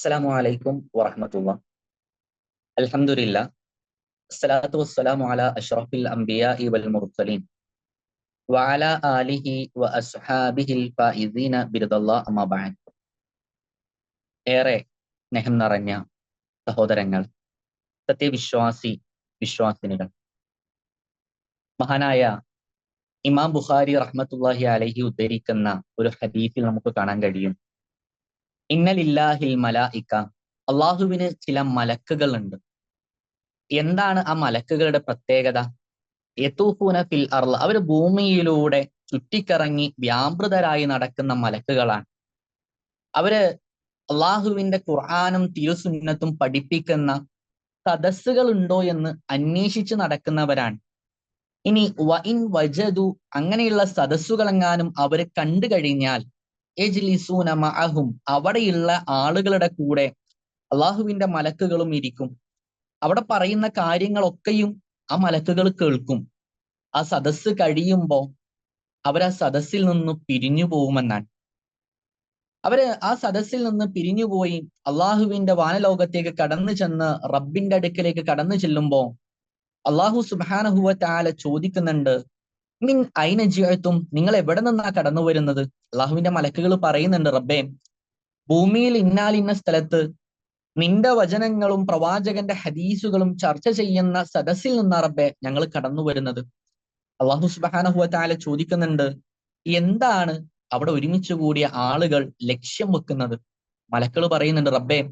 അസ്സലാമു അലൈക്കും വറഹമത്തുള്ള. അൽഹംദുലില്ല. അസ്സലാത്തു വസ്സലാമു അല അഷ്റഫിൽ അംബിയ വൽ മുർസലീൻ. വാല ആലിഹി വ അസ്ഹാബിഹിൽ ഫായിസീന ബിർദല്ല അമ്മ ഏറെ സ്നേഹം നിറഞ്ഞ സഹോദരങ്ങൾ സത്യവിശ്വാസി വിശ്വാസിനികൾ. മഹാനായ ഇമാം ബുഖാരി റഹ്മത്തുല്ലാഹി അലഹി ഉദ്ധരിക്കുന്ന ഒരു ഹദീസിൽ നമുക്ക് കാണാൻ കഴിയും. ഇന്നലില്ലാഹിൽ മലായിക്ക. അള്ളാഹുവിന് ചില മലക്കുകൾ ഉണ്ട് എന്താണ് ആ മലക്കുകളുടെ പ്രത്യേകത? യത്തൂഫൂന ഫിൽ അർൾ. അവർ ഭൂമിയിലൂടെ ചുറ്റിക്കറങ്ങി വ്യാപൃതരായി നടക്കുന്ന മലക്കുകളാണ്. അവർ അള്ളാഹുവിന്റെ ഖുർആാനും തിരുസുന്നത്തും പഠിപ്പിക്കുന്ന സദസ്സുകൾ ഉണ്ടോ എന്ന് അന്വേഷിച്ച് നടക്കുന്നവരാണ്. ഇനി വൈൻ വജതു അങ്ങനെയുള്ള സദസ്സുകളെങ്ങാനും അവർ കണ്ടു കഴിഞ്ഞാൽ മഅഹും. അവിടെയുള്ള ആളുകളുടെ കൂടെ അള്ളാഹുവിന്റെ മലക്കുകളും ഇരിക്കും. അവിടെ പറയുന്ന കാര്യങ്ങളൊക്കെയും ആ മലക്കുകൾ കേൾക്കും. ആ സദസ്സ് കഴിയുമ്പോ അവർ ആ സദസ്സിൽ നിന്ന് പിരിഞ്ഞു പോകുമെന്നാണ്. അവർ ആ സദസ്സിൽ നിന്ന് പിരിഞ്ഞുപോയി അള്ളാഹുവിന്റെ വാനലോകത്തേക്ക് കടന്നു ചെന്ന് റബ്ബിന്റെ അടുക്കലേക്ക് കടന്നു ചെല്ലുമ്പോ അള്ളാഹു സുബാനഹുവ താല ചോദിക്കുന്നുണ്ട് മിൻ ഐന ജീവിതത്തും നിങ്ങൾ എവിടെ നിന്നാ കടന്നു വരുന്നത്? അള്ളാഹുവിന്റെ മലക്കുകൾ പറയുന്നുണ്ട് റബ്ബേ ഭൂമിയിൽ ഇന്നാലിന്ന സ്ഥലത്ത് നിന്റെ വചനങ്ങളും പ്രവാചകന്റെ ഹദീസുകളും ചർച്ച ചെയ്യുന്ന സദസ്സിൽ നിന്നാ റബ്ബെ ഞങ്ങൾ കടന്നു വരുന്നത്. അള്ളാഹു സുബാനഹുവ താല ചോദിക്കുന്നുണ്ട് എന്താണ് അവിടെ ഒരുമിച്ച് കൂടിയ ആളുകൾ ലക്ഷ്യം വെക്കുന്നത്? മലക്കൾ പറയുന്നുണ്ട് റബ്ബെ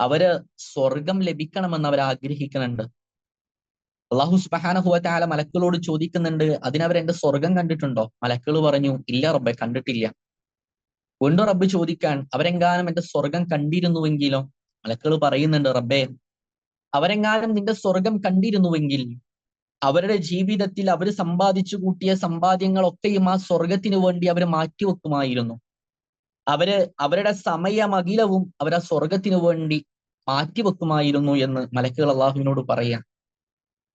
അവർ സ്വർഗം ലഭിക്കണമെന്ന് അവർ ആഗ്രഹിക്കുന്നുണ്ട്. അള്ളാഹു സുബഹാനഹുവറ്റാല മലക്കുകളോട് ചോദിക്കുന്നുണ്ട് അതിനവർ എന്റെ സ്വർഗം കണ്ടിട്ടുണ്ടോ? മലക്കുകൾ പറഞ്ഞു ഇല്ല റബ്ബെ കണ്ടിട്ടില്ല. വീണ്ടും റബ്ബ് ചോദിക്കാൻ അവരെങ്ങാനും എന്റെ സ്വർഗം കണ്ടിരുന്നുവെങ്കിലോ? മലക്കുകൾ പറയുന്നുണ്ട് റബ്ബെ അവരെങ്ങാനും നിന്റെ സ്വർഗം കണ്ടിരുന്നുവെങ്കിൽ അവരുടെ ജീവിതത്തിൽ അവർ സമ്പാദിച്ചു കൂട്ടിയ സമ്പാദ്യങ്ങളൊക്കെയും ആ സ്വർഗത്തിന് വേണ്ടി അവർ മാറ്റിവെക്കുമായിരുന്നു അവർ അവരുടെ സമയമകിലവും അവർ ആ സ്വർഗത്തിന് വേണ്ടി മാറ്റിവെക്കുമായിരുന്നു എന്ന് മലക്കുകൾ അള്ളാഹുവിനോട് പറയാം.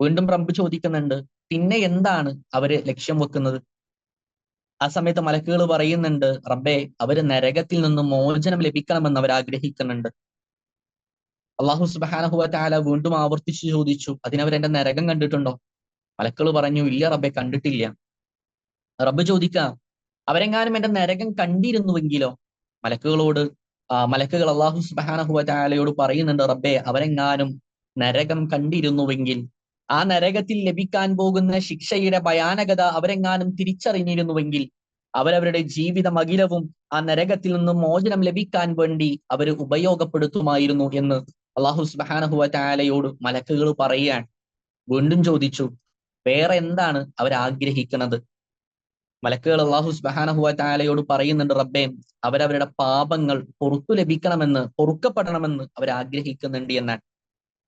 വീണ്ടും ട്രംപ് ചോദിക്കുന്നുണ്ട് പിന്നെ എന്താണ് അവർ ലക്ഷ്യം വെക്കുന്നത്? ആ സമയത്ത് മലക്കുകൾ പറയുന്നുണ്ട് റബ്ബെ അവർ നരകത്തിൽ നിന്ന് മോചനം ലഭിക്കണമെന്ന് അവർ ആഗ്രഹിക്കുന്നുണ്ട്. അള്ളാഹു സുബാനഹുവ താല വീണ്ടും ആവർത്തിച്ചു ചോദിച്ചു അതിനവർ എന്റെ നരകം കണ്ടിട്ടുണ്ടോ? മലക്കൾ പറഞ്ഞു ഇല്ല റബ്ബെ കണ്ടിട്ടില്ല. റബ്ബ് ചോദിക്കാം അവരെങ്ങാനും എന്റെ നരകം കണ്ടിരുന്നുവെങ്കിലോ? മലക്കുകളോട് മലക്കുകൾ അള്ളാഹു സുബാനഹുവ താലയോട് പറയുന്നുണ്ട് റബ്ബെ അവരെങ്ങാനും നരകം കണ്ടിരുന്നുവെങ്കിൽ ആ നരകത്തിൽ ലഭിക്കാൻ പോകുന്ന ശിക്ഷയുടെ ഭയാനകത അവരെങ്ങാനും തിരിച്ചറിഞ്ഞിരുന്നുവെങ്കിൽ അവരവരുടെ ജീവിതം അഖിലവും ആ നരകത്തിൽ നിന്നും മോചനം ലഭിക്കാൻ വേണ്ടി അവർ ഉപയോഗപ്പെടുത്തുമായിരുന്നു എന്ന് അള്ളാഹു സുബാനഹുവ താലയോട് മലക്കുകൾ പറയുകയാണ്. വീണ്ടും ചോദിച്ചു വേറെ എന്താണ് അവർ ആഗ്രഹിക്കുന്നത്? മലക്കുകൾ അള്ളാഹു സുബാനഹുവ താലയോട് പറയുന്നുണ്ട് റബ്ബേ അവരവരുടെ പാപങ്ങൾ പൊറുത്തു ലഭിക്കണമെന്ന് പൊറുക്കപ്പെടണമെന്ന് അവർ ആഗ്രഹിക്കുന്നുണ്ട് എന്നാണ്.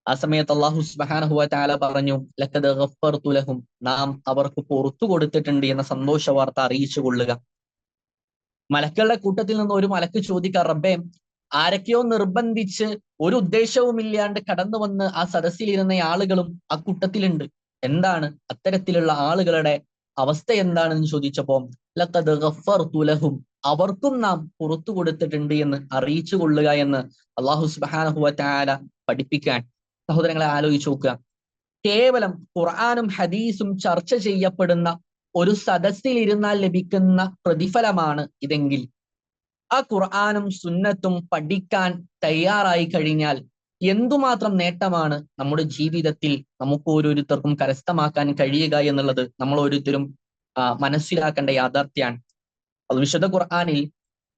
ആ സമയത്ത് അള്ളാഹു സുബാനഹുവ താല പറഞ്ഞു ലക്കത് ഗഫർത്തുലഹും നാം അവർക്ക് പുറത്തു കൊടുത്തിട്ടുണ്ട് എന്ന സന്തോഷ വാർത്ത അറിയിച്ചു കൊള്ളുക. മലക്കളുടെ കൂട്ടത്തിൽ നിന്ന് ഒരു മലക്ക് ചോദിക്കാം റബ്ബെ ആരൊക്കെയോ നിർബന്ധിച്ച് ഒരു ഉദ്ദേശവും ഇല്ലാണ്ട് കടന്നു വന്ന് ആ സദസ്സിലിരുന്ന ആളുകളും ആ കൂട്ടത്തിലുണ്ട്. എന്താണ് അത്തരത്തിലുള്ള ആളുകളുടെ അവസ്ഥ എന്താണെന്ന് ചോദിച്ചപ്പോ ലക്കത് ഗഫർത്തുലഹും അവർക്കും നാം പുറത്തു കൊടുത്തിട്ടുണ്ട് എന്ന് അറിയിച്ചു കൊള്ളുക എന്ന് അള്ളാഹു സുബാനഹുവ താല പഠിപ്പിക്കാൻ. സഹോദരങ്ങളെ ആലോചിച്ച് നോക്കുക. കേവലം ഖുർആാനും ഹദീസും ചർച്ച ചെയ്യപ്പെടുന്ന ഒരു സദസ്സിൽ ഇരുന്നാൽ ലഭിക്കുന്ന പ്രതിഫലമാണ് ഇതെങ്കിൽ. ആ ഖുർആാനും സുന്നത്തും പഠിക്കാൻ തയ്യാറായി കഴിഞ്ഞാൽ എന്തുമാത്രം നേട്ടമാണ് നമ്മുടെ ജീവിതത്തിൽ നമുക്ക് ഓരോരുത്തർക്കും കരസ്ഥമാക്കാൻ കഴിയുക എന്നുള്ളത് നമ്മൾ ഓരോരുത്തരും മനസ്സിലാക്കേണ്ട യാഥാർത്ഥ്യമാണ്. അത് വിശുദ്ധ ഖുർആാനിൽ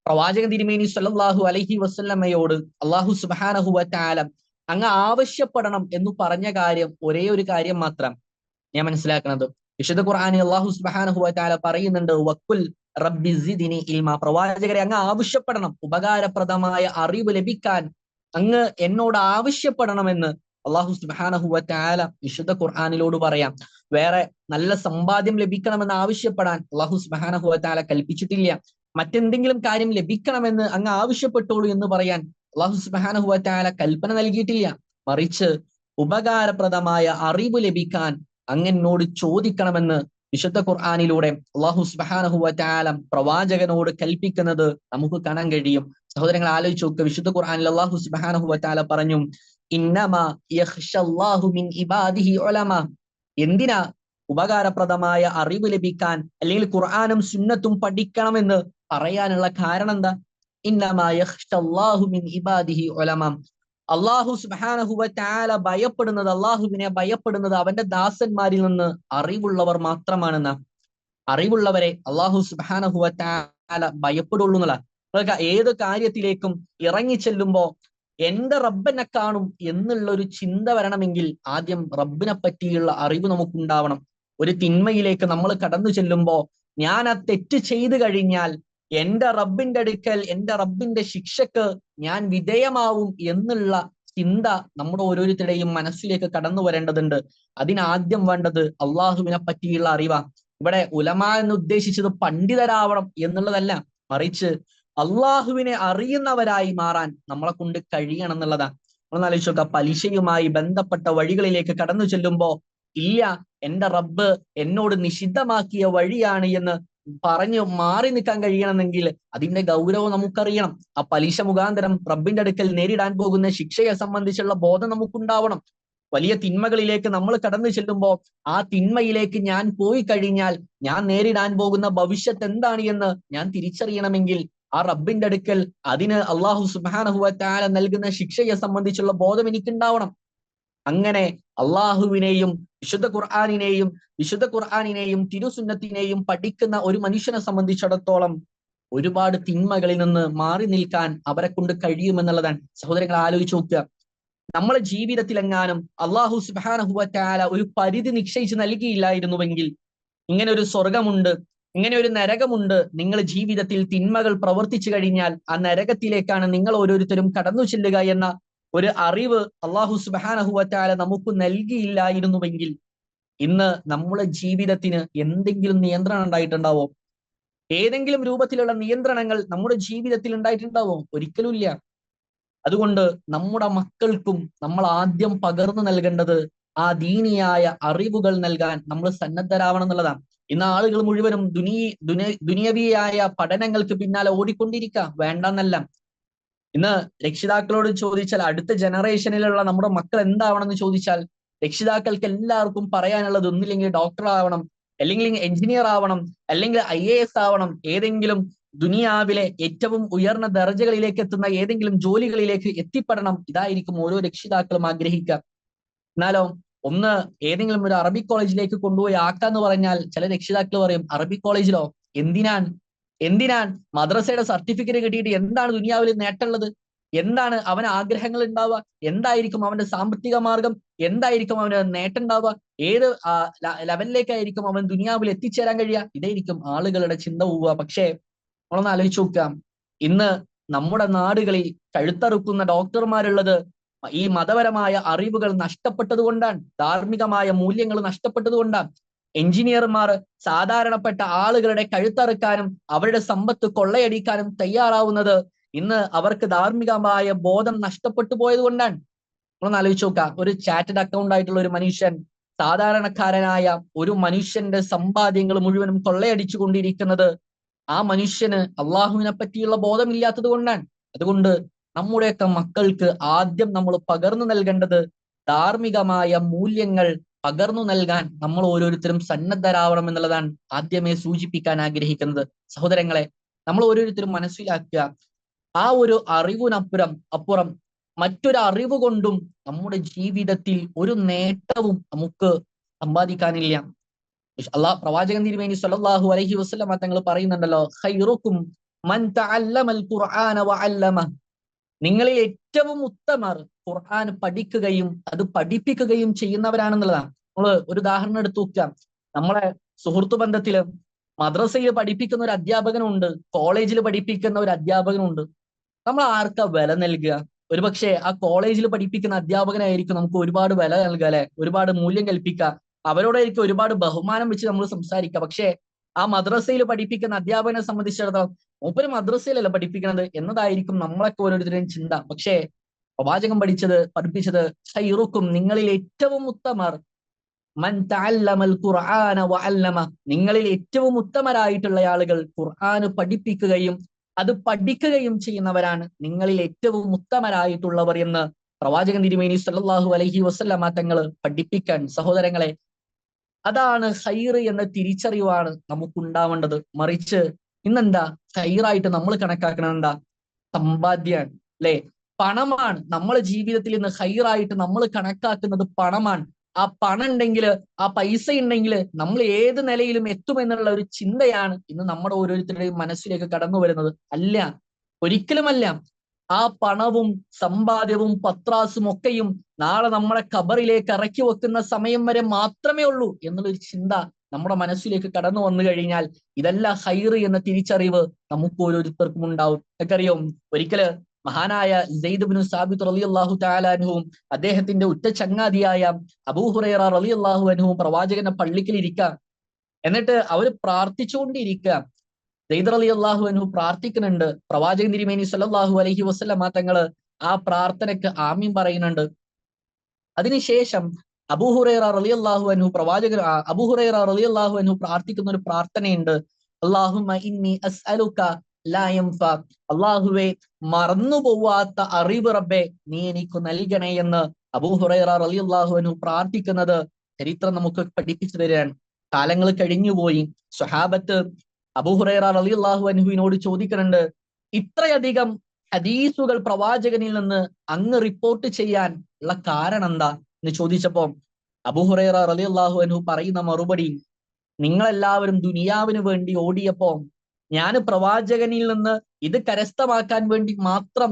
പ്രവാചക തിരുമേനി സല്ലാഹു അലഹി വസ്ല്ലമ്മയോട് അള്ളാഹു സുബാനഹു വറ്റാലം അങ്ങ് ആവശ്യപ്പെടണം എന്ന് പറഞ്ഞ കാര്യം ഒരേ ഒരു കാര്യം മാത്രം ഞാൻ മനസ്സിലാക്കുന്നത്. വിശുദ്ധ ഖുർആാനി അള്ളാഹു സുബാനഹുല പറയുന്നുണ്ട് വക്കുൽ റബ്ബിസിദിനി ഇൽമ. പ്രവാചകരെ അങ്ങ് ആവശ്യപ്പെടണം ഉപകാരപ്രദമായ അറിവ് ലഭിക്കാൻ അങ്ങ് എന്നോട് ആവശ്യപ്പെടണമെന്ന് അള്ളാഹു സുബാനഹുവ താല വിശുദ്ധ ഖുർആാനിലോട് പറയാം. വേറെ നല്ല സമ്പാദ്യം ലഭിക്കണമെന്ന് ആവശ്യപ്പെടാൻ അള്ളാഹു സുബാനഹുവ താല കൽപ്പിച്ചിട്ടില്ല. മറ്റെന്തെങ്കിലും കാര്യം ലഭിക്കണമെന്ന് അങ്ങ് ആവശ്യപ്പെട്ടോളൂ എന്ന് പറയാൻ അള്ളാഹു സുബാനഹുവറ്റാല കൽപ്പന നൽകിയിട്ടില്ല. മറിച്ച് ഉപകാരപ്രദമായ അറിവ് ലഭിക്കാൻ അങ്ങനോട് ചോദിക്കണമെന്ന് വിശുദ്ധ ഖുർആാനിലൂടെ അള്ളാഹു സുബാനഹുവറ്റാലം പ്രവാചകനോട് കൽപ്പിക്കുന്നത് നമുക്ക് കാണാൻ കഴിയും. സഹോദരങ്ങൾ ആലോചിച്ച് നോക്കുക വിശുദ്ധ ഖുർആാനിൽ അള്ളാഹു സുബ്ഹാനഹു വതആല പറഞ്ഞു എന്തിനാ ഉപകാരപ്രദമായ അറിവ് ലഭിക്കാൻ അല്ലെങ്കിൽ ഖുർആാനും സുന്നത്തും പഠിക്കണമെന്ന് പറയാനുള്ള കാരണം എന്താ? അള്ളാഹു സുബ്ഹാനഹു വതആല ഭയപ്പെടുന്നത് അള്ളാഹുവിനെ ഭയപ്പെടുന്നത് അവന്റെ ദാസന്മാരിൽ നിന്ന് അറിവുള്ളവർ മാത്രമാണെന്ന. അറിവുള്ളവരെ അള്ളാഹു സുബ്ഹാനഹു വതആല ഭയപ്പെടുള്ളൂ എന്നുള്ള ഏത് കാര്യത്തിലേക്കും ഇറങ്ങി ചെല്ലുമ്പോ എന്റെ റബ്ബനെ കാണും എന്നുള്ള ഒരു ചിന്ത വരണമെങ്കിൽ ആദ്യം റബ്ബിനെ പറ്റിയുള്ള അറിവ് നമുക്കുണ്ടാവണം. ഒരു തിന്മയിലേക്ക് നമ്മൾ കടന്നു ചെല്ലുമ്പോ ഞാൻ ആ തെറ്റ് ചെയ്തു കഴിഞ്ഞാൽ എന്റെ റബ്ബിന്റെ അടുക്കൽ എന്റെ റബ്ബിന്റെ ശിക്ഷക്ക് ഞാൻ വിധേയമാവും എന്നുള്ള ചിന്ത നമ്മുടെ ഓരോരുത്തരുടെയും മനസ്സിലേക്ക് കടന്നു വരേണ്ടതുണ്ട്. അതിനാദ്യം വേണ്ടത് അള്ളാഹുവിനെ പറ്റിയുള്ള അറിവാ. ഇവിടെ ഉലമ എന്ന് ഉദ്ദേശിച്ചത് പണ്ഡിതരാവണം എന്നുള്ളതല്ല മറിച്ച് അള്ളാഹുവിനെ അറിയുന്നവരായി മാറാൻ നമ്മളെ കൊണ്ട് കഴിയണം എന്നുള്ളതാണ് നമ്മൾ ആലോചിച്ചോക്ക പലിശയുമായി ബന്ധപ്പെട്ട വഴികളിലേക്ക് കടന്നു ചെല്ലുമ്പോ ഇല്ല എന്റെ റബ്ബ് എന്നോട് നിഷിദ്ധമാക്കിയ വഴിയാണ് എന്ന് പറഞ്ഞു മാറി നിൽക്കാൻ കഴിയണമെങ്കിൽ അതിന്റെ ഗൗരവം നമുക്കറിയണം. ആ പലിശ മുഖാന്തരം റബ്ബിന്റെ അടുക്കൽ നേരിടാൻ പോകുന്ന ശിക്ഷയെ സംബന്ധിച്ചുള്ള ബോധം നമുക്കുണ്ടാവണം. വലിയ തിന്മകളിലേക്ക് നമ്മൾ കടന്നു ചെല്ലുമ്പോൾ ആ തിന്മയിലേക്ക് ഞാൻ പോയി കഴിഞ്ഞാൽ ഞാൻ നേരിടാൻ പോകുന്ന ഭവിഷ്യത്ത് എന്താണ് എന്ന് ഞാൻ തിരിച്ചറിയണമെങ്കിൽ ആ റബ്ബിന്റെ അടുക്കൽ അതിന് അള്ളാഹു സുബാനഹുവത്താല നൽകുന്ന ശിക്ഷയെ സംബന്ധിച്ചുള്ള ബോധം എനിക്കുണ്ടാവണം. അങ്ങനെ അള്ളാഹുവിനെയും വിശുദ്ധ ഖുർആാനിനെയും വിശുദ്ധ ഖുർആാനിനെയും തിരുസുന്നത്തിനെയും പഠിക്കുന്ന ഒരു മനുഷ്യനെ സംബന്ധിച്ചിടത്തോളം ഒരുപാട് തിന്മകളിൽ നിന്ന് മാറി നിൽക്കാൻ അവരെ കൊണ്ട് കഴിയുമെന്നുള്ളതാണ്. സഹോദരങ്ങൾ ആലോചിച്ച് നോക്കുക. നമ്മളെ ജീവിതത്തിലെങ്ങാനും അള്ളാഹു സുബാനഹുവറ്റാല ഒരു പരിധി നിശ്ചയിച്ച് നൽകിയില്ലായിരുന്നുവെങ്കിൽ ഇങ്ങനെ ഒരു സ്വർഗമുണ്ട് ഇങ്ങനെ ഒരു നരകമുണ്ട് നിങ്ങൾ ജീവിതത്തിൽ തിന്മകൾ പ്രവർത്തിച്ചു കഴിഞ്ഞാൽ ആ നരകത്തിലേക്കാണ് നിങ്ങൾ ഓരോരുത്തരും കടന്നു ചെല്ലുക എന്ന ഒരു അറിവ് അള്ളാഹു സുബാനഹുവറ്റാല നമുക്ക് നൽകിയില്ലായിരുന്നുവെങ്കിൽ ഇന്ന് നമ്മുടെ ജീവിതത്തിന് എന്തെങ്കിലും നിയന്ത്രണം ഉണ്ടായിട്ടുണ്ടാവോ? ഏതെങ്കിലും രൂപത്തിലുള്ള നിയന്ത്രണങ്ങൾ നമ്മുടെ ജീവിതത്തിൽ ഉണ്ടായിട്ടുണ്ടാവോ? ഒരിക്കലുമില്ല. അതുകൊണ്ട് നമ്മുടെ മക്കൾക്കും നമ്മൾ ആദ്യം പകർന്നു നൽകേണ്ടത് ആ ദീനിയായ അറിവുകൾ നൽകാൻ നമ്മൾ സന്നദ്ധരാവണം എന്നുള്ളതാണ്. ഇന്ന് ആളുകൾ മുഴുവനും ദുനീ ദുന ദുനിയവിയായ പഠനങ്ങൾക്ക് പിന്നാലെ ഓടിക്കൊണ്ടിരിക്കുക വേണ്ടെന്നല്ല. ഇന്ന് രക്ഷിതാക്കളോട് ചോദിച്ചാൽ അടുത്ത ജനറേഷനിലുള്ള നമ്മുടെ മക്കൾ എന്താവണമെന്ന് ചോദിച്ചാൽ രക്ഷിതാക്കൾക്ക് എല്ലാവർക്കും പറയാനുള്ളത് ഒന്നില്ലെങ്കിൽ ഡോക്ടർ ആവണം അല്ലെങ്കിൽ എഞ്ചിനീയർ ആവണം അല്ലെങ്കിൽ ഐ എ എസ് ആവണം. ഏതെങ്കിലും ദുനിയാവിലെ ഏറ്റവും ഉയർന്ന ദർജകളിലേക്ക് എത്തുന്ന ഏതെങ്കിലും ജോലികളിലേക്ക് എത്തിപ്പെടണം. ഇതായിരിക്കും ഓരോ രക്ഷിതാക്കളും ആഗ്രഹിക്കുക. എന്നാലോ ഒന്ന് ഏതെങ്കിലും ഒരു അറബി കോളേജിലേക്ക് കൊണ്ടുപോയി ആക്കാന്ന് പറഞ്ഞാൽ ചില രക്ഷിതാക്കൾ പറയും അറബി കോളേജിലോ എന്തിനാൻ എന്തിനാൻ മദ്രസയുടെ സർട്ടിഫിക്കറ്റ് കിട്ടിയിട്ട് എന്താണ് ദുനിയാവിൽ നേട്ടമുള്ളത്? എന്താണ് അവന് ആഗ്രഹങ്ങൾ ഉണ്ടാവുക? എന്തായിരിക്കും അവന്റെ സാമ്പത്തിക മാർഗം? എന്തായിരിക്കും അവന് നേട്ടം ഉണ്ടാവുക? ഏത് ലെവലിലേക്കായിരിക്കും അവൻ ദുനിയാവിൽ എത്തിച്ചേരാൻ കഴിയുക? ഇതായിരിക്കും ആളുകളുടെ ചിന്ത പോവുക. പക്ഷേ നമ്മളൊന്ന് ആലോചിച്ച് നോക്കാം ഇന്ന് നമ്മുടെ നാടുകളിൽ കഴുത്തറുക്കുന്ന ഡോക്ടർമാരുള്ളത് ഈ മതപരമായ അറിവുകൾ നഷ്ടപ്പെട്ടത് കൊണ്ടാണ് ധാർമ്മികമായ മൂല്യങ്ങൾ നഷ്ടപ്പെട്ടത് കൊണ്ടാണ് എഞ്ചിനീയർമാർ സാധാരണപ്പെട്ട ആളുകളുടെ കഴുത്തറുക്കാനും അവരുടെ സമ്പത്ത് കൊള്ളയടിക്കാനും തയ്യാറാവുന്നത് ഇന്ന് അവർക്ക് ധാർമ്മികമായ ബോധം നഷ്ടപ്പെട്ടു പോയത് കൊണ്ടാണ്. നമ്മളൊന്ന് ആലോചിച്ച് നോക്കാം ഒരു ചാറ്റഡ് അക്കൗണ്ട് ആയിട്ടുള്ള ഒരു മനുഷ്യൻ സാധാരണക്കാരനായ ഒരു മനുഷ്യന്റെ സമ്പാദ്യങ്ങൾ മുഴുവനും കൊള്ളയടിച്ചു കൊണ്ടിരിക്കുന്നത് ആ മനുഷ്യന് അള്ളാഹുവിനെ പറ്റിയുള്ള ബോധമില്ലാത്തത് കൊണ്ടാണ്. അതുകൊണ്ട് നമ്മുടെയൊക്കെ മക്കൾക്ക് ആദ്യം നമ്മൾ പകർന്നു നൽകേണ്ടത് ധാർമ്മികമായ മൂല്യങ്ങൾ പകർന്നു നൽകാൻ നമ്മൾ ഓരോരുത്തരും സന്നദ്ധരാവണം എന്നുള്ളതാണ് ആദ്യമേ സൂചിപ്പിക്കാൻ ആഗ്രഹിക്കുന്നത്. സഹോദരങ്ങളെ നമ്മൾ ഓരോരുത്തരും മനസ്സിലാക്കുക ആ ഒരു അറിവിനപ്പുറം അപ്പുറം മറ്റൊരു അറിവ് കൊണ്ടും നമ്മുടെ ജീവിതത്തിൽ ഒരു നേട്ടവും നമുക്ക് സമ്പാദിക്കാനില്ല. അള്ളാഹ് പ്രവാചകൻ തിരുമേനി സല്ലാഹു അലഹി വസല്ലമ തങ്ങൾ പറയുന്നുണ്ടല്ലോ നിങ്ങളിൽ ഏറ്റവും ഉത്തമർ ഖുർആൻ പഠിക്കുകയും അത് പഠിപ്പിക്കുകയും ചെയ്യുന്നവരാണെന്നുള്ളതാണ്. നമ്മൾ ഒരു ഉദാഹരണം എടുത്തു നോക്കാം നമ്മളെ സുഹൃത്തു ബന്ധത്തിൽ മദ്രസയിൽ പഠിപ്പിക്കുന്ന ഒരു അധ്യാപകനുണ്ട് കോളേജിൽ പഠിപ്പിക്കുന്ന ഒരു അധ്യാപകനുണ്ട്. നമ്മൾ ആർക്കാ വില നൽകുക? ഒരുപക്ഷെ ആ കോളേജിൽ പഠിപ്പിക്കുന്ന അധ്യാപകനായിരിക്കും നമുക്ക് ഒരുപാട് വില നൽകുക അല്ലെ? ഒരുപാട് മൂല്യം കൽപ്പിക്കുക. അവരോടായിരിക്കും ഒരുപാട് ബഹുമാനം വെച്ച് നമ്മൾ സംസാരിക്കുക. പക്ഷേ ആ മദ്രസയിൽ പഠിപ്പിക്കുന്ന അധ്യാപകനെ സംബന്ധിച്ചിടത്തോളം മൂപ്പര് മദ്രസയിലല്ല പഠിപ്പിക്കുന്നത് എന്നതായിരിക്കും നമ്മളൊക്കെ ഓരോരുത്തരുടെയും ചിന്ത. പക്ഷേ പ്രവാചകം പഠിച്ചത് പഠിപ്പിച്ചത് ഷൈറുക്കും നിങ്ങളിൽ ഏറ്റവും ഉത്തമർ മൻ തഅല്ലമൽ ഖുർആന വഅല്ലമ. നിങ്ങളിൽ ഏറ്റവും ഉത്തമരായിട്ടുള്ള ആളുകൾ ഖുർആന് പഠിപ്പിക്കുകയും അത് പഠിക്കുകയും ചെയ്യുന്നവരാണ്. നിങ്ങളിൽ ഏറ്റവും ഉത്തമരായിട്ടുള്ളവർ എന്ന് പ്രവാചകൻ തിരുമേനി സല്ലല്ലാഹു അലൈഹി വസല്ലമ തങ്ങൾ പഠിപ്പിക്കാൻ സഹോദരങ്ങളെ അതാണ് ഹൈറ് എന്ന തിരിച്ചറിവാണ് നമുക്കുണ്ടാവേണ്ടത്. മറിച്ച് ഇന്നെന്താ? ഹൈറായിട്ട് നമ്മൾ കണക്കാക്കണം എന്താ? സമ്പാദ്യാണ് അല്ലെ? പണമാണ്. നമ്മളെ ജീവിതത്തിൽ ഇന്ന് ഹൈറായിട്ട് നമ്മൾ കണക്കാക്കുന്നത് പണമാണ്. ആ പണം ഉണ്ടെങ്കിൽ ആ പൈസ ഉണ്ടെങ്കിൽ നമ്മൾ ഏത് നിലയിലും എത്തുമെന്നുള്ള ഒരു ചിന്തയാണ് ഇന്ന് നമ്മുടെ ഓരോരുത്തരുടെയും മനസ്സിലേക്ക് കടന്നു വരുന്നത്. അല്ല ഒരിക്കലുമല്ല. ആ പണവും സമ്പാദ്യവും പത്രാസും ഒക്കെയും നാളെ നമ്മളെ കബറിലേക്ക് ഇറക്കി വെക്കുന്ന സമയം വരെ മാത്രമേ ഉള്ളൂ എന്നുള്ളൊരു ചിന്ത നമ്മുടെ മനസ്സിലേക്ക് കടന്നു വന്നു കഴിഞ്ഞാൽ ഇതല്ല ഹൈറ് എന്ന തിരിച്ചറിവ് നമുക്ക് ഓരോരുത്തർക്കും ഉണ്ടാവും. എനിക്കറിയാം ഒരിക്കൽ മഹാനായ സെയ്ദ് ബിനു സാബിത്ത് റലി അള്ളാഹു താലാനുവും അദ്ദേഹത്തിന്റെ ഉറ്റ ചങ്ങാതിയായ അബൂഹുറൈറ റലി അള്ളാഹു അനുവും പ്രവാചകന്റെ പള്ളിക്കൽ ഇരിക്കാം. എന്നിട്ട് അവർ പ്രാർത്ഥിച്ചുകൊണ്ടിരിക്കുക സെയ്ദ് അലി അള്ളാഹു അനു പ്രാർത്ഥിക്കുന്നുണ്ട്. പ്രവാചകൻ തിരുമേനി സല്ലല്ലാഹു അലഹി വസല്ലമ തങ്ങൾ ആ പ്രാർത്ഥനക്ക് ആമ്യം പറയുന്നുണ്ട്. അതിനുശേഷം അബൂഹുറൈറ റലി അള്ളാഹു അനു പ്രവാചകൻ അബൂഹുറൈറ റലി അള്ളാഹു അനു പ്രാർത്ഥിക്കുന്ന ഒരു പ്രാർത്ഥനയുണ്ട്. അള്ളാഹുവെ മറന്നു പോവാത്ത അറിവ് റബ്ബെ നീ എനിക്ക് നൽകണേ എന്ന് അബൂഹുറൈറ റലി അള്ളാഹു അനു പ്രാർത്ഥിക്കുന്നത് ചരിത്രം നമുക്ക് പഠിപ്പിച്ചു തരാൻ കാലങ്ങൾ കഴിഞ്ഞുപോയി. സ്വഹാബത്ത് അബൂഹുറൈറ റലി അള്ളാഹു അനുഹുവിനോട് ചോദിക്കുന്നുണ്ട് ഇത്രയധികം ഹദീസുകൾ പ്രവാചകനിൽ നിന്ന് അങ്ങ് റിപ്പോർട്ട് ചെയ്യാൻ ഉള്ള കാരണം എന്താ? എന്ന് ചോദിച്ചപ്പോൾ അബുഹുറൈറ റലി അള്ളാഹു അനുഹു പറയുന്ന മറുപടി നിങ്ങളെല്ലാവരും ദുനിയാവിന് വേണ്ടി ഓടിയപ്പോ ഞാൻ പ്രവാചകനിൽ നിന്ന് ഇത് കരസ്ഥമാക്കാൻ വേണ്ടി മാത്രം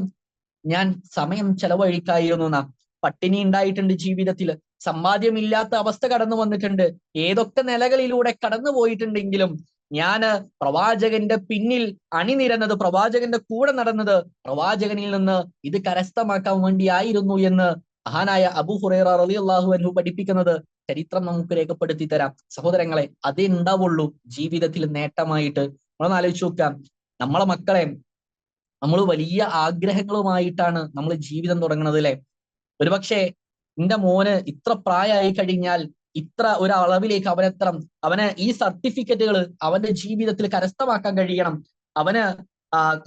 ഞാൻ സമയം ചെലവഴിക്കായിരുന്നു നാം പട്ടിണി ഉണ്ടായിട്ടുണ്ട് ജീവിതത്തിൽ. സമ്പാദ്യമില്ലാത്ത അവസ്ഥ കടന്നു വന്നിട്ടുണ്ട്. ഏതൊക്കെ നിലകളിലൂടെ കടന്നു പോയിട്ടുണ്ടെങ്കിലും ഞാൻ പ്രവാചകന്റെ പിന്നിൽ അണിനിരന്നത് പ്രവാചകന്റെ കൂടെ നടന്നത് പ്രവാചകനിൽ നിന്ന് ഇത് കരസ്ഥമാക്കാൻ വേണ്ടിയായിരുന്നു എന്ന് മഹാനായ അബു ഹുറൈറ റലി അള്ളാഹു അനു പഠിപ്പിക്കുന്നത് ചരിത്രം നമുക്ക് രേഖപ്പെടുത്തി തരാം. സഹോദരങ്ങളെ അതേ ഉണ്ടാവുള്ളൂ ജീവിതത്തിൽ നേട്ടമായിട്ട്. നമ്മളൊന്ന് ആലോചിച്ച് നോക്കാം. നമ്മളെ മക്കളെ നമ്മൾ വലിയ ആഗ്രഹങ്ങളുമായിട്ടാണ് നമ്മൾ ജീവിതം തുടങ്ങുന്നത് അല്ലെ? ഒരുപക്ഷെ എന്റെ മോന് ഇത്ര പ്രായമായി കഴിഞ്ഞാൽ ഇത്ര ഒരു അളവിലേക്ക് അവനെത്തണം. അവന് ഈ സർട്ടിഫിക്കറ്റുകൾ അവന്റെ ജീവിതത്തിൽ കരസ്ഥമാക്കാൻ കഴിയണം. അവന്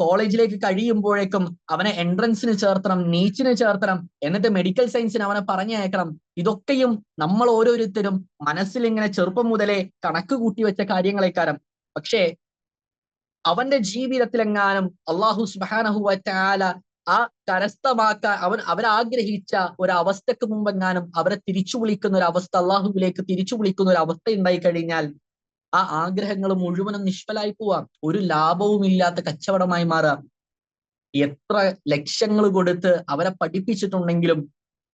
കോളേജിലേക്ക് കഴിയുമ്പോഴേക്കും അവനെ എൻട്രൻസിന് ചേർത്തണം നീച്ചിന് ചേർത്തണം എന്നിട്ട് മെഡിക്കൽ സയൻസിന് അവനെ പറഞ്ഞയക്കണം. ഇതൊക്കെയും നമ്മൾ ഓരോരുത്തരും മനസ്സിൽ ഇങ്ങനെ ചെറുപ്പം മുതലേ കണക്ക് കൂട്ടി വെച്ച കാര്യങ്ങളെക്കാരം. പക്ഷേ അവന്റെ ജീവിതത്തിലെങ്ങാനും അള്ളാഹു സുബാനഹുവറ്റാല ആ കരസ്ഥമാക്കാൻ അവൻ അവരാഗ്രഹിച്ച ഒരവസ്ഥക്ക് മുമ്പെങ്ങാനും അവരെ തിരിച്ചു വിളിക്കുന്ന ഒരു അവസ്ഥ അള്ളാഹുവിലേക്ക് തിരിച്ചു വിളിക്കുന്ന ഒരു അവസ്ഥ ഉണ്ടായി കഴിഞ്ഞാൽ ആ ആഗ്രഹങ്ങൾ മുഴുവനും നിഷ്ഫലായി പോവാം. ഒരു ലാഭവും ഇല്ലാത്ത കച്ചവടമായി മാറാം. എത്ര ലക്ഷ്യങ്ങൾ കൊടുത്ത് അവരെ പഠിപ്പിച്ചിട്ടുണ്ടെങ്കിലും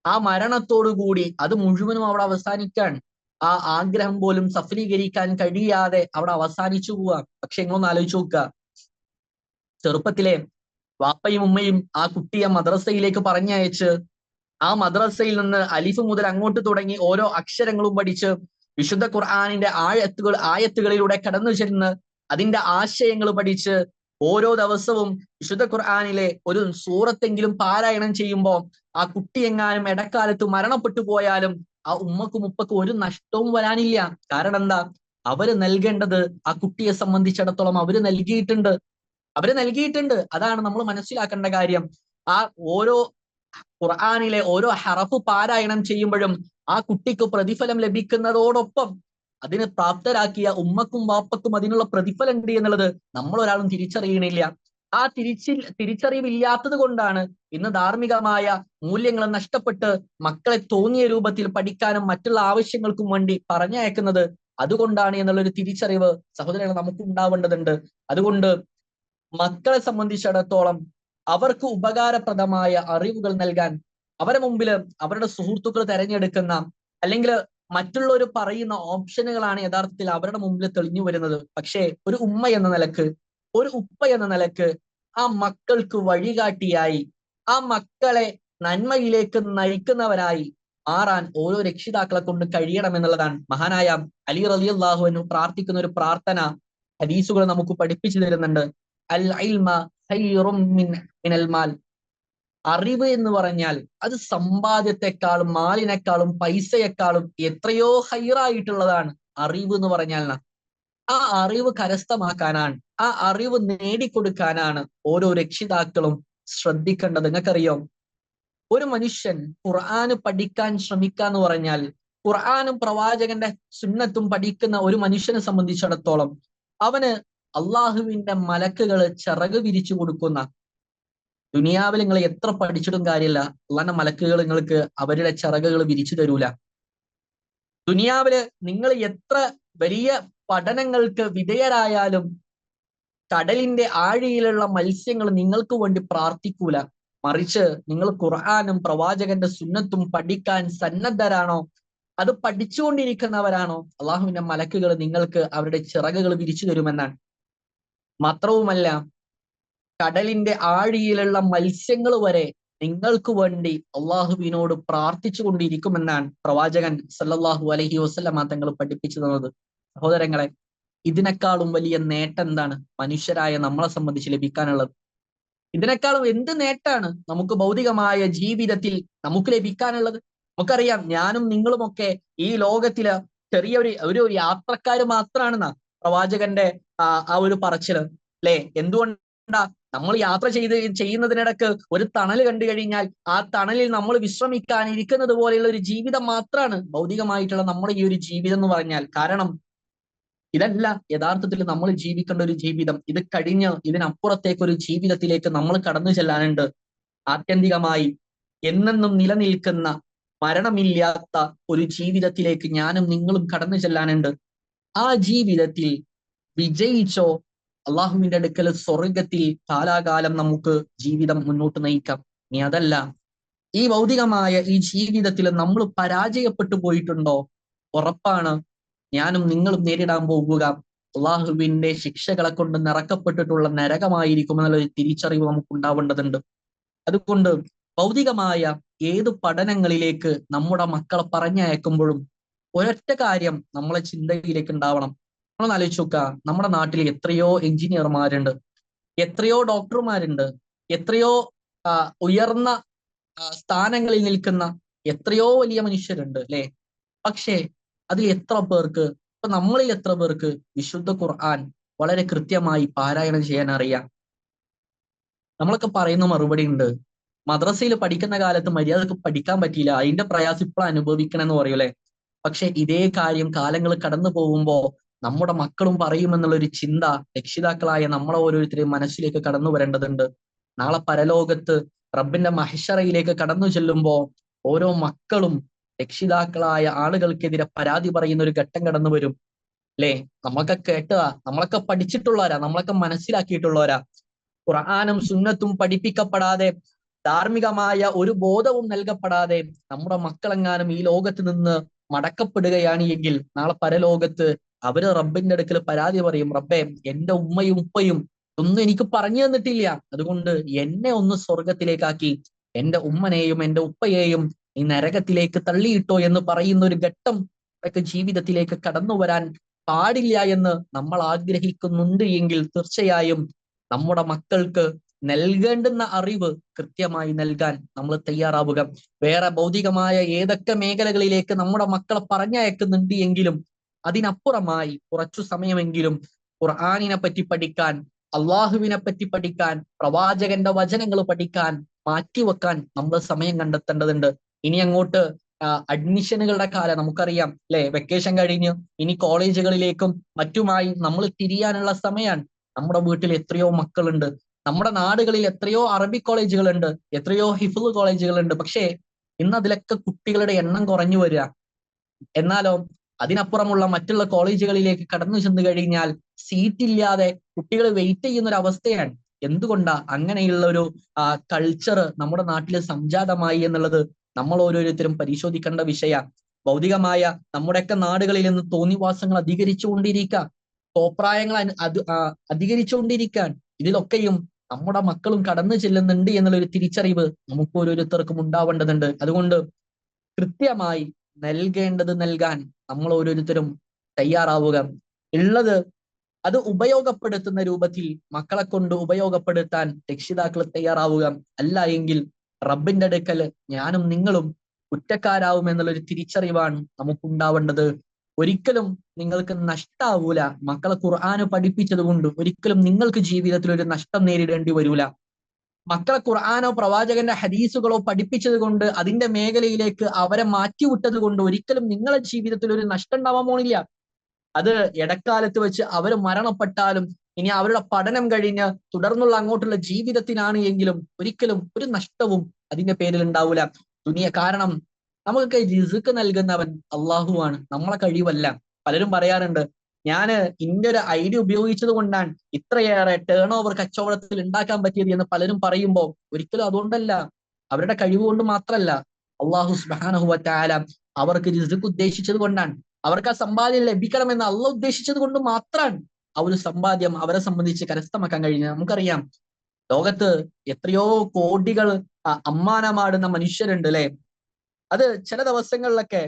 ആ കൂടി അത് മുഴുവനും അവിടെ അവസാനിക്കാൻ ആ ആഗ്രഹം പോലും സഫലീകരിക്കാൻ കഴിയാതെ അവിടെ അവസാനിച്ചു പോവാം. പക്ഷെ എങ്ങൊന്ന് ആലോചിച്ച് നോക്കുക ചെറുപ്പത്തിലെ വാപ്പയും ഉമ്മയും ആ കുട്ടിയെ മദ്രസയിലേക്ക് പറഞ്ഞയച്ച് ആ മദ്രസയിൽ നിന്ന് അലിഫ് മുതൽ അങ്ങോട്ട് തുടങ്ങി ഓരോ അക്ഷരങ്ങളും പഠിച്ച് വിശുദ്ധ ഖുർആാനിന്റെ ആഴത്തുകൾ ആയത്തുകളിലൂടെ കടന്നു ചെന്ന് അതിന്റെ ആശയങ്ങൾ പഠിച്ച് ഓരോ ദിവസവും വിശുദ്ധ ഖുർആാനിലെ ഒരു സൂറത്തെങ്കിലും പാരായണം ചെയ്യുമ്പോൾ ആ കുട്ടി എങ്ങാനും ഇടക്കാലത്ത് മരണപ്പെട്ടു പോയാലും ആ ഉമ്മക്കും ഉപ്പക്കും ഒരു നഷ്ടവും വരാനില്ല. കാരണം എന്താ? അവർ നൽകേണ്ടത് ആ കുട്ടിയെ സംബന്ധിച്ചിടത്തോളം അവർ നൽകിയിട്ടുണ്ട്. അവർ നൽകിയിട്ടുണ്ട്. അതാണ് നമ്മൾ മനസ്സിലാക്കേണ്ട കാര്യം. ആ ഓരോ ഖുർആാനിലെ ഓരോ ഹറഫ് പാരായണം ചെയ്യുമ്പോഴും ആ കുട്ടിക്ക് പ്രതിഫലം ലഭിക്കുന്നതോടൊപ്പം അതിന് പ്രാപ്തരാക്കിയ ഉമ്മക്കും വാപ്പക്കും അതിനുള്ള പ്രതിഫലം ഉണ്ട് എന്നുള്ളത് നമ്മൾ ഒരാളും തിരിച്ചറിയണില്ല. ആ തിരിച്ചി തിരിച്ചറിവില്ലാത്തത് കൊണ്ടാണ് ഇന്ന് ധാർമ്മികമായ മൂല്യങ്ങൾ നഷ്ടപ്പെട്ട് മക്കളെ തോന്നിയ രൂപത്തിൽ പഠിക്കാനും മറ്റുള്ള ആവശ്യങ്ങൾക്കും വേണ്ടി പറഞ്ഞയക്കുന്നത് അതുകൊണ്ടാണ് എന്നുള്ളൊരു തിരിച്ചറിവ് സഹോദരങ്ങൾ നമുക്ക് ഉണ്ടാവേണ്ടതുണ്ട്. അതുകൊണ്ട് മക്കളെ സംബന്ധിച്ചിടത്തോളം അവർക്ക് ഉപകാരപ്രദമായ അറിവുകൾ നൽകാൻ അവരെ മുമ്പിൽ അവരുടെ സുഹൃത്തുക്കൾ തെരഞ്ഞെടുക്കുന്ന അല്ലെങ്കിൽ മറ്റുള്ളവർ പറയുന്ന ഓപ്ഷനുകളാണ് യഥാർത്ഥത്തിൽ അവരുടെ മുമ്പിൽ തെളിഞ്ഞു വരുന്നത്. പക്ഷേ ഒരു ഉമ്മ എന്ന നിലയ്ക്ക് ഒരു ഉപ്പ എന്ന നിലയ്ക്ക് ആ മക്കൾക്ക് വഴികാട്ടിയായി ആ മക്കളെ നന്മയിലേക്ക് നയിക്കുന്നവരായി മാറാൻ ഓരോ രക്ഷിതാക്കളെ കൊണ്ട് കഴിയണം എന്നുള്ളതാണ്. മഹാനായ അലി റലി അള്ളാഹുവിനു പ്രാർത്ഥിക്കുന്ന ഒരു പ്രാർത്ഥന ഹദീസുകൾ നമുക്ക് പഠിപ്പിച്ചു തരുന്നുണ്ട്. അൽ ഇൽമ മിനൽ മാൽ. അറിവ് എന്ന് പറഞ്ഞാൽ അത് സമ്പാദ്യത്തെക്കാളും മാലിനേക്കാളും പൈസയെക്കാളും എത്രയോ ഹൈറായിട്ടുള്ളതാണ് അറിവ് എന്ന് പറഞ്ഞാൽ ആ അറിവ് കരസ്ഥമാക്കാനാണ് ആ അറിവ് നേടിക്കൊടുക്കാനാണ് ഓരോ രക്ഷിതാക്കളും ശ്രദ്ധിക്കേണ്ടത്. നിങ്ങൾക്കറിയോ? ഒരു മനുഷ്യൻ ഖുർആന് പഠിക്കാൻ ശ്രമിക്കുക എന്ന് പറഞ്ഞാൽ ഖുർആാനും പ്രവാചകന്റെ സുന്നത്തും പഠിക്കുന്ന ഒരു മനുഷ്യനെ സംബന്ധിച്ചിടത്തോളം അവന് അള്ളാഹുവിന്റെ മലക്കുകൾ ചിറക് വിരിച്ചു കൊടുക്കുന്ന ദുനിയാവിൽ നിങ്ങൾ എത്ര പഠിച്ചിട്ടും കാര്യമില്ല. അള്ളാന്റെ മലക്കുകൾ നിങ്ങൾക്ക് അവരുടെ ചിറകുകൾ വിരിച്ചു തരൂല. ദുനിയാവിൽ നിങ്ങൾ എത്ര വലിയ പഠനങ്ങൾക്ക് വിധേയരായാലും കടലിന്റെ ആഴിയിലുള്ള മത്സ്യങ്ങൾ നിങ്ങൾക്ക് വേണ്ടി പ്രാർത്ഥിക്കൂല. മറിച്ച് നിങ്ങൾ ഖുർആാനും പ്രവാചകന്റെ സുന്നത്തും പഠിക്കാൻ സന്നദ്ധരാണോ? അത് പഠിച്ചുകൊണ്ടിരിക്കുന്നവരാണോ? അള്ളാഹുവിന്റെ മലക്കുകൾ നിങ്ങൾക്ക് അവരുടെ ചിറകുകൾ വിരിച്ചു തരുമെന്നാണ്. മാത്രവുമല്ല കടലിന്റെ ആഴിയിലുള്ള മത്സ്യങ്ങൾ വരെ നിങ്ങൾക്ക് വേണ്ടി അള്ളാഹുവിനോട് പ്രാർത്ഥിച്ചു കൊണ്ടിരിക്കുമെന്നാണ് പ്രവാചകൻ സല്ലല്ലാഹു അലഹി വസ്ലമ തങ്ങൾ പഠിപ്പിച്ചു തന്നത്. സഹോദരങ്ങളെ ഇതിനേക്കാളും വലിയ നേട്ടം എന്താണ്? മനുഷ്യരായ നമ്മളെ സംബന്ധിച്ച് ലഭിക്കാനുള്ളത്. ഇതിനേക്കാളും എന്ത് നേട്ടാണ് നമുക്ക് ഭൗതികമായ ജീവിതത്തിൽ നമുക്ക് ലഭിക്കാനുള്ളത്? നമുക്കറിയാം ഞാനും നിങ്ങളുമൊക്കെ ഈ ലോകത്തിൽ ചെറിയൊരു ഒരു യാത്രക്കാർ മാത്രമാണെന്നാ പ്രവാചകന്റെ ആ ഒരു പറച്ചിൽ. അല്ലെ? എന്തുകൊണ്ടാ നമ്മൾ യാത്ര ചെയ്ത് ചെയ്യുന്നതിനിടക്ക് ഒരു തണൽ കണ്ടു കഴിഞ്ഞാൽ ആ തണലിൽ നമ്മൾ വിശ്രമിക്കാൻ ഇരിക്കുന്നത് പോലെയുള്ള ഒരു ജീവിതം മാത്രമാണ് ഭൗതികമായിട്ടുള്ള നമ്മുടെ ഈ ഒരു ജീവിതം എന്ന് പറഞ്ഞാൽ. കാരണം ഇതല്ല യഥാർത്ഥത്തിൽ നമ്മൾ ജീവിക്കേണ്ട ഒരു ജീവിതം. ഇത് കഴിഞ്ഞ് ഇതിനപ്പുറത്തേക്ക് ഒരു ജീവിതത്തിലേക്ക് നമ്മൾ കടന്നു ചെല്ലാനുണ്ട്. ആത്യന്തികമായി എന്നെന്നും നിലനിൽക്കുന്ന മരണമില്ലാത്ത ഒരു ജീവിതത്തിലേക്ക് ഞാനും നിങ്ങളും കടന്നു ചെല്ലാനുണ്ട്. ആ ജീവിതത്തിൽ വിജയിച്ചോ അള്ളാഹുവിന്റെ അടുക്കൽ സ്വർഗത്തിൽ കാലാകാലം നമുക്ക് ജീവിതം മുന്നോട്ട് നയിക്കാം. ഇനി അതല്ല ഈ ഭൗതികമായ ഈ ജീവിതത്തിൽ നമ്മൾ പരാജയപ്പെട്ടു പോയിട്ടുണ്ടോ? ഉറപ്പാണ്. ഞാനും നിങ്ങളും നേരിടാൻ പോകുക. അള്ളാഹുവിന്റെ ശിക്ഷകളെ കൊണ്ട് നിറക്കപ്പെട്ടിട്ടുള്ള നരകമായിരിക്കും എന്നുള്ളൊരു തിരിച്ചറിവ് നമുക്ക് ഉണ്ടാവേണ്ടതുണ്ട്. അതുകൊണ്ട് ഭൗതികമായ ഏത് പഠനങ്ങളിലേക്ക് നമ്മുടെ മക്കളെ പറഞ്ഞയക്കുമ്പോഴും ഒരൊറ്റ കാര്യം നമ്മളെ ചിന്തയിലേക്ക് ഉണ്ടാവണം. നമ്മൾ ആലോചിച്ച് നോക്കുക നമ്മുടെ നാട്ടിൽ എത്രയോ എഞ്ചിനീയർമാരുണ്ട്. എത്രയോ ഡോക്ടർമാരുണ്ട്. എത്രയോ ഉയർന്ന സ്ഥാനങ്ങളിൽ നിൽക്കുന്ന എത്രയോ വലിയ മനുഷ്യരുണ്ട് അല്ലെ? പക്ഷേ അതിൽ എത്ര പേർക്ക് ഇപ്പൊ നമ്മളിൽ എത്ര പേർക്ക് വിശുദ്ധ ഖുർആൻ വളരെ കൃത്യമായി പാരായണം ചെയ്യാൻ അറിയാം? നമ്മളൊക്കെ പറയുന്ന മറുപടി ഉണ്ട്. മദ്രസയിൽ പഠിക്കുന്ന കാലത്ത് മര്യാദയ്ക്ക് പഠിക്കാൻ പറ്റിയില്ല. അതിന്റെ പ്രയാസം ഇപ്പോൾ അനുഭവിക്കണമെന്ന് പറയൂലേ പക്ഷെ ഇതേ കാര്യം കാലങ്ങൾ കടന്നു പോകുമ്പോ നമ്മുടെ മക്കളും പറയുമെന്നുള്ള ഒരു ചിന്ത രക്ഷിതാക്കളായ നമ്മളെ ഓരോരുത്തരെയും മനസ്സിലേക്ക് കടന്നു വരേണ്ടതുണ്ട്. നാളെ പരലോകത്ത് റബ്ബിന്റെ മഹിഷറയിലേക്ക് കടന്നു ചെല്ലുമ്പോൾ ഓരോ മക്കളും രക്ഷിതാക്കളായ ആളുകൾക്കെതിരെ പരാതി പറയുന്ന ഒരു ഘട്ടം കടന്നു വരും. അല്ലേ? നമ്മളൊക്കെ കേട്ടതാ. നമ്മളൊക്കെ പഠിച്ചിട്ടുള്ളവരാ. നമ്മളൊക്കെ മനസ്സിലാക്കിയിട്ടുള്ളവരാ. ഖുർആാനും സുന്നത്തും പഠിപ്പിക്കപ്പെടാതെ ധാർമ്മികമായ ഒരു ബോധവും നൽകപ്പെടാതെ നമ്മുടെ മക്കളെങ്ങാനും ഈ ലോകത്ത് നിന്ന് മടക്കപ്പെടുകയാണ് എങ്കിൽ നാളെ പരലോകത്ത് അവർ റബ്ബിന്റെ അടുക്കൽ പരാതി പറയും റബ്ബെ എന്റെ ഉമ്മയും ഉപ്പയും ഒന്നും എനിക്ക് പറഞ്ഞു തന്നിട്ടില്ല. അതുകൊണ്ട് എന്നെ ഒന്ന് സ്വർഗത്തിലേക്കാക്കി എന്റെ ഉമ്മനെയും എന്റെ ഉപ്പയെയും ഈ നരകത്തിലേക്ക് തള്ളിയിട്ടോ എന്ന് പറയുന്ന ഒരു ഘട്ടം ഒക്കെ ജീവിതത്തിലേക്ക് കടന്നു വരാൻ പാടില്ല എന്ന് നമ്മൾ ആഗ്രഹിക്കുന്നുണ്ട് എങ്കിൽ തീർച്ചയായും നമ്മുടെ മക്കൾക്ക് നൽകേണ്ടുന്ന അറിവ് കൃത്യമായി നൽകാൻ നമ്മൾ തയ്യാറാവുക. വേറെ ഭൗതികമായ ഏതൊക്കെ മേഖലകളിലേക്ക് നമ്മുടെ മക്കളെ പറഞ്ഞയക്കുന്നുണ്ട് എങ്കിലും അതിനപ്പുറമായി കുറച്ചു സമയമെങ്കിലും ഖുർആാനിനെ പറ്റി പഠിക്കാൻ അള്ളാഹുവിനെ പറ്റി പഠിക്കാൻ പ്രവാചകന്റെ വചനങ്ങൾ പഠിക്കാൻ മാറ്റിവെക്കാൻ നമ്മൾ സമയം കണ്ടെത്തേണ്ടതുണ്ട്. ഇനി അങ്ങോട്ട് അഡ്മിഷനുകളുടെ കാലം നമുക്കറിയാം അല്ലെ? വെക്കേഷൻ കഴിഞ്ഞ് ഇനി കോളേജുകളിലേക്കും മറ്റുമായി നമ്മൾ തിരിയാനുള്ള സമയമാണ്. നമ്മുടെ വീട്ടിൽ എത്രയോ മക്കളുണ്ട്. നമ്മുടെ നാടുകളിൽ എത്രയോ അറബി കോളേജുകളുണ്ട്. എത്രയോ ഹിഫുൽ കോളേജുകളുണ്ട്. പക്ഷേ ഇന്ന് അതിലൊക്കെ കുട്ടികളുടെ എണ്ണം കുറഞ്ഞു വരിക. എന്നാലോ അതിനപ്പുറമുള്ള മറ്റുള്ള കോളേജുകളിലേക്ക് കടന്നു ചെന്ന് കഴിഞ്ഞാൽ സീറ്റ് ഇല്ലാതെ കുട്ടികൾ വെയിറ്റ് ചെയ്യുന്ന ഒരു അവസ്ഥയാണ്. എന്തുകൊണ്ടാ അങ്ങനെയുള്ള ഒരു കൾച്ചർ നമ്മുടെ നാട്ടിൽ സംജാതമായി എന്നുള്ളത് നമ്മൾ ഓരോരുത്തരും പരിശോധിക്കേണ്ട വിഷയ. ഭൗതികമായ നമ്മുടെയൊക്കെ നാടുകളിൽ നിന്ന് തോന്നിവാസങ്ങൾ അധികരിച്ചുകൊണ്ടിരിക്കുക കോപ്രായങ്ങൾ അത് അധികരിച്ചുകൊണ്ടിരിക്കാൻ ഇതിലൊക്കെയും നമ്മുടെ മക്കളും കടന്നു ചെല്ലുന്നുണ്ട് എന്നുള്ള ഒരു തിരിച്ചറിവ് നമുക്ക് ഓരോരുത്തർക്കും ഉണ്ടാവേണ്ടതുണ്ട്. അതുകൊണ്ട് കൃത്യമായി നൽകേണ്ടത് നൽകാൻ നമ്മൾ ഓരോരുത്തരും തയ്യാറാവുക. ഉള്ളത് അത് ഉപയോഗപ്പെടുത്തുന്ന രൂപത്തിൽ മക്കളെ കൊണ്ട് ഉപയോഗപ്പെടുത്താൻ രക്ഷിതാക്കൾ തയ്യാറാവുക. അല്ല എങ്കിൽ റബ്ബിന്റെ അടുക്കൽ ഞാനും നിങ്ങളും കുറ്റക്കാരാവും എന്നുള്ളൊരു തിരിച്ചറിവാണ് നമുക്കുണ്ടാവേണ്ടത്. ഒരിക്കലും നിങ്ങൾക്ക് നഷ്ടാവൂല. മക്കളെ ഖുർആന് പഠിപ്പിച്ചത് കൊണ്ട് ഒരിക്കലും നിങ്ങൾക്ക് ജീവിതത്തിൽ ഒരു നഷ്ടം നേരിടേണ്ടി വരൂല. മക്കളെ ഖുർആാനോ പ്രവാചകന്റെ ഹദീസുകളോ പഠിപ്പിച്ചത് കൊണ്ട് അതിന്റെ മേഖലയിലേക്ക് അവരെ മാറ്റിവിട്ടത് കൊണ്ട് ഒരിക്കലും നിങ്ങളുടെ ജീവിതത്തിൽ ഒരു നഷ്ടം ഉണ്ടാവാൻ പോണില്ല. അത് ഇടക്കാലത്ത് വെച്ച് അവർ മരണപ്പെട്ടാലും ഇനി അവരുടെ പഠനം കഴിഞ്ഞ് തുടർന്നുള്ള അങ്ങോട്ടുള്ള ജീവിതത്തിനാണ് എങ്കിലും ഒരിക്കലും ഒരു നഷ്ടവും അതിന്റെ പേരിൽ ഉണ്ടാവില്ല ദുനിയ കാരണം നമുക്കൊക്കെ റിസുക്ക് നൽകുന്നവൻ അള്ളാഹുവാണ്. നമ്മളെ കഴിവല്ല. പലരും പറയാറുണ്ട് ഞാൻ ഇന്റെ ഒരു ഐഡിയ ഉപയോഗിച്ചത് കൊണ്ടാണ് ഇത്രയേറെ ടേൺ ഓവർ കച്ചവടത്തിൽ ഉണ്ടാക്കാൻ പറ്റിയത് എന്ന് പലരും പറയുമ്പോൾ ഒരിക്കലും അതുകൊണ്ടല്ല. അവരുടെ കഴിവ് കൊണ്ട് മാത്രമല്ല അള്ളാഹു സുബാനഹുവറ്റാല അവർക്ക് റിസ്ക് ഉദ്ദേശിച്ചത് കൊണ്ടാണ്. അവർക്ക് ആ സമ്പാദ്യം ലഭിക്കണമെന്ന് അള്ള ഉദ്ദേശിച്ചത് കൊണ്ട് മാത്രമാണ് ആ ഒരു സമ്പാദ്യം അവരെ സംബന്ധിച്ച് കരസ്ഥമാക്കാൻ കഴിഞ്ഞത് നമുക്കറിയാം ലോകത്ത് എത്രയോ കോടികൾ അമ്മാനമാടുന്ന മനുഷ്യരുണ്ട് അല്ലെ? അത് ചില ദിവസങ്ങളിലൊക്കെ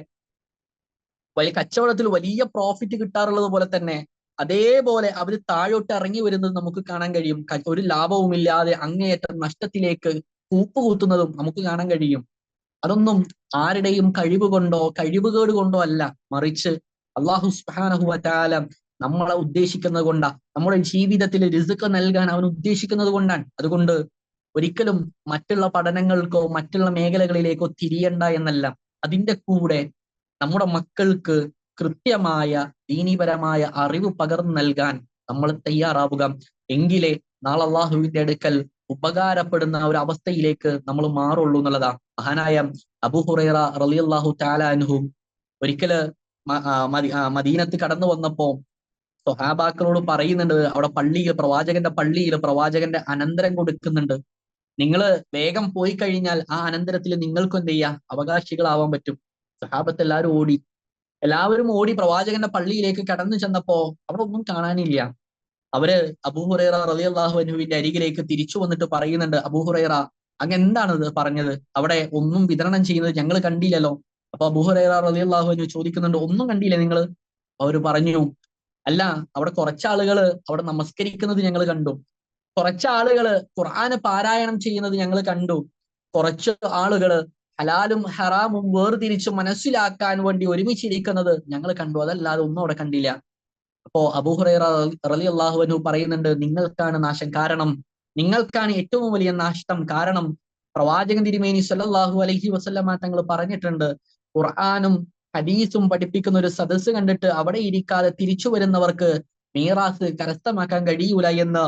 വലിയ കച്ചവടത്തിൽ വലിയ പ്രോഫിറ്റ് കിട്ടാറുള്ളത് പോലെ തന്നെ അതേപോലെ അവർ താഴോട്ട് ഇറങ്ങി വരുന്നത് നമുക്ക് കാണാൻ കഴിയും. ഒരു ലാഭവുമില്ലാതെ അങ്ങേയറ്റം നഷ്ടത്തിലേക്ക് കൂപ്പുകൂത്തുന്നതും നമുക്ക് കാണാൻ കഴിയും. അതൊന്നും ആരുടെയും കഴിവ് കൊണ്ടോ കഴിവുകേട് കൊണ്ടോ അല്ല. മറിച്ച് അള്ളാഹു സുഹാനഹുവറ്റാല നമ്മളെ ഉദ്ദേശിക്കുന്നത് കൊണ്ടാ. നമ്മുടെ ജീവിതത്തിൽ റിസുക്ക് നൽകാൻ അവൻ ഉദ്ദേശിക്കുന്നത് കൊണ്ടാണ്. അതുകൊണ്ട് ഒരിക്കലും മറ്റുള്ള പഠനങ്ങൾക്കോ മറ്റുള്ള മേഖലകളിലേക്കോ തിരിയണ്ട എന്നല്ല. അതിന്റെ കൂടെ നമ്മുടെ മക്കൾക്ക് കൃത്യമായ ദീനീപരമായ അറിവ് പകർന്നു നൽകാൻ നമ്മൾ തയ്യാറാവുക. എങ്കിലേ നാളെ അള്ളാഹുവിന്റെ അടുക്കൽ ഉപകാരപ്പെടുന്ന ഒരു അവസ്ഥയിലേക്ക് നമ്മൾ മാറുള്ളൂ എന്നുള്ളതാ. മഹാനായ അബു ഹുറൈറ റലിയല്ലാഹു താലാനുഹും ഒരിക്കൽ മദീനത്ത് കടന്നു വന്നപ്പോ സ്വഹാബാക്കളോട് പറയുന്നുണ്ട് അവിടെ പള്ളിയിൽ പ്രവാചകന്റെ പള്ളിയിൽ പ്രവാചകന്റെ അനന്തരം കൊടുക്കുന്നുണ്ട്. നിങ്ങൾ വേഗം പോയി കഴിഞ്ഞാൽ ആ അനന്തരത്തിൽ നിങ്ങൾക്കും എന്ത് ചെയ്യാം? അവകാശികളാവാൻ പറ്റും. സഹാബത്ത് എല്ലാവരും ഓടി. എല്ലാവരും ഓടി പ്രവാചകന്റെ പള്ളിയിലേക്ക് കടന്നു ചെന്നപ്പോ അവിടെ ഒന്നും കാണാനില്ല. അവർ അബൂഹുറൈറ റലി അള്ളാഹു അനുവിന്റെ അരികിലേക്ക് തിരിച്ചു വന്നിട്ട് പറയുന്നുണ്ട് അബൂഹുറൈറ അങ്ങ് എന്താണത് പറഞ്ഞത്? അവിടെ ഒന്നും വിതരണം ചെയ്യുന്നത് ഞങ്ങൾ കണ്ടില്ലല്ലോ. അപ്പൊ അബൂഹുറൈറ റലി അള്ളാഹു അനു ചോദിക്കുന്നുണ്ട് ഒന്നും കണ്ടില്ലേ നിങ്ങൾ അവർ പറഞ്ഞു അല്ല അവിടെ കുറച്ചാളുകൾ അവിടെ നമസ്കരിക്കുന്നത് ഞങ്ങൾ കണ്ടു. കുറച്ചാളുകൾ ഖുർആന് പാരായണം ചെയ്യുന്നത് ഞങ്ങൾ കണ്ടു. കുറച്ച് ആളുകൾ ഹലാലും ഹറാമും വേർതിരിച്ച് മനസ്സിലാക്കാൻ വേണ്ടി ഒരുമിച്ചിരിക്കുന്നത് ഞങ്ങൾ കണ്ടു. അതല്ലാതെ ഒന്നും അവിടെ കണ്ടില്ല. അപ്പോ അബൂഹുറൈറ റലി അള്ളാഹുവിനു പറയുന്നുണ്ട് നിങ്ങൾക്കാണ് നാശം കാരണം. നിങ്ങൾക്കാണ് ഏറ്റവും വലിയ നാശം കാരണം. പ്രവാചകൻ തിരുമേനി സല്ലാഹു അലഹി വസല്ലമ തങ്ങൾ പറഞ്ഞിട്ടുണ്ട് ഖുർആാനും ഹദീസും പഠിപ്പിക്കുന്ന ഒരു സദസ് കണ്ടിട്ട് അവിടെ ഇരിക്കാതെ തിരിച്ചു വരുന്നവർക്ക് മീറാസ് കരസ്ഥമാക്കാൻ കഴിയൂല എന്ന്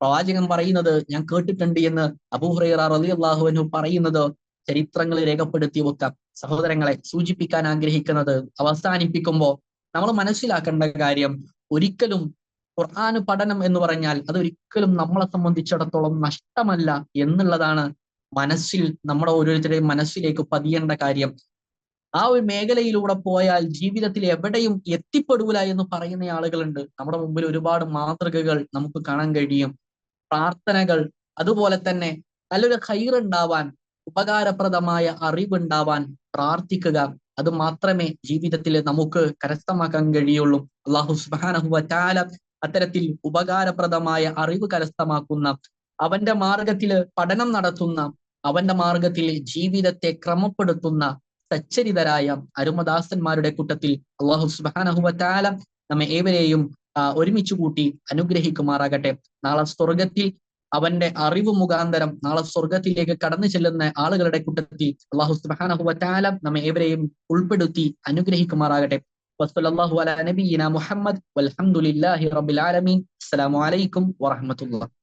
പ്രവാചകൻ പറയുന്നത് ഞാൻ കേട്ടിട്ടുണ്ട് എന്ന് അബൂഹുറൈറ റലി അള്ളാഹുവിനു പറയുന്നത് ചരിത്രങ്ങൾ രേഖപ്പെടുത്തിയ വെക്കാം സഹോദരങ്ങളെ സൂചിപ്പിക്കാൻ ആഗ്രഹിക്കുന്നത് അവസാനിപ്പിക്കുമ്പോൾ നമ്മൾ മനസ്സിലാക്കേണ്ട കാര്യം ഒരിക്കലും ഖുർആൻ പഠനം എന്ന് പറഞ്ഞാൽ അത് ഒരിക്കലും നമ്മളെ സംബന്ധിച്ചിടത്തോളം നഷ്ടമല്ല എന്നുള്ളതാണ് മനസ്സിൽ നമ്മുടെ ഓരോരുത്തരുടെയും മനസ്സിലേക്ക് പതിയേണ്ട കാര്യം. ആ ഒരു മേഖലയിലൂടെ പോയാൽ ജീവിതത്തിൽ എവിടെയും എത്തിപ്പെടൂല എന്ന് പറയുന്ന ആളുകളുണ്ട്. നമ്മുടെ മുമ്പിൽ ഒരുപാട് മാതൃകകൾ നമുക്ക് കാണാൻ കഴിയും. പ്രാർത്ഥനകൾ അതുപോലെ തന്നെ നല്ലൊരു ഹൈറുണ്ടാവാൻ ഉപകാരപ്രദമായ അറിവുണ്ടാവാൻ പ്രാർത്ഥിക്കുക. അത് മാത്രമേ ജീവിതത്തിൽ നമുക്ക് കരസ്ഥമാക്കാൻ കഴിയുള്ളൂ. അള്ളാഹു തആല അത്തരത്തിൽ ഉപകാരപ്രദമായ അറിവ് കരസ്ഥമാക്കുന്ന അവന്റെ മാർഗത്തിൽ പഠനം നടത്തുന്ന അവന്റെ മാർഗത്തിൽ ജീവിതത്തെ ക്രമപ്പെടുത്തുന്ന സച്ചരിതരായ അരുമദാസന്മാരുടെ കൂട്ടത്തിൽ അള്ളാഹു തആല നമ്മെ ഏവരെയും ഒരുമിച്ച് കൂട്ടി അനുഗ്രഹിക്കുമാറാകട്ടെ. നാളെ സ്വർഗത്തിൽ അവന്റെ അറിവ് മുഖാന്തരം നാളെ സ്വർഗത്തിലേക്ക് കടന്നു ചെല്ലുന്ന ആളുകളുടെ കൂട്ടത്തിൽ അള്ളാഹു സുബാനഹുവറ്റാല നമ്മെ ഏവരെയും ഉൾപ്പെടുത്തി അനുഗ്രഹിക്കുമാറാകട്ടെ. വസ്സലാഹു അല നബീന മുഹമ്മദ് വറഹ്മത്തുള്ളാഹി.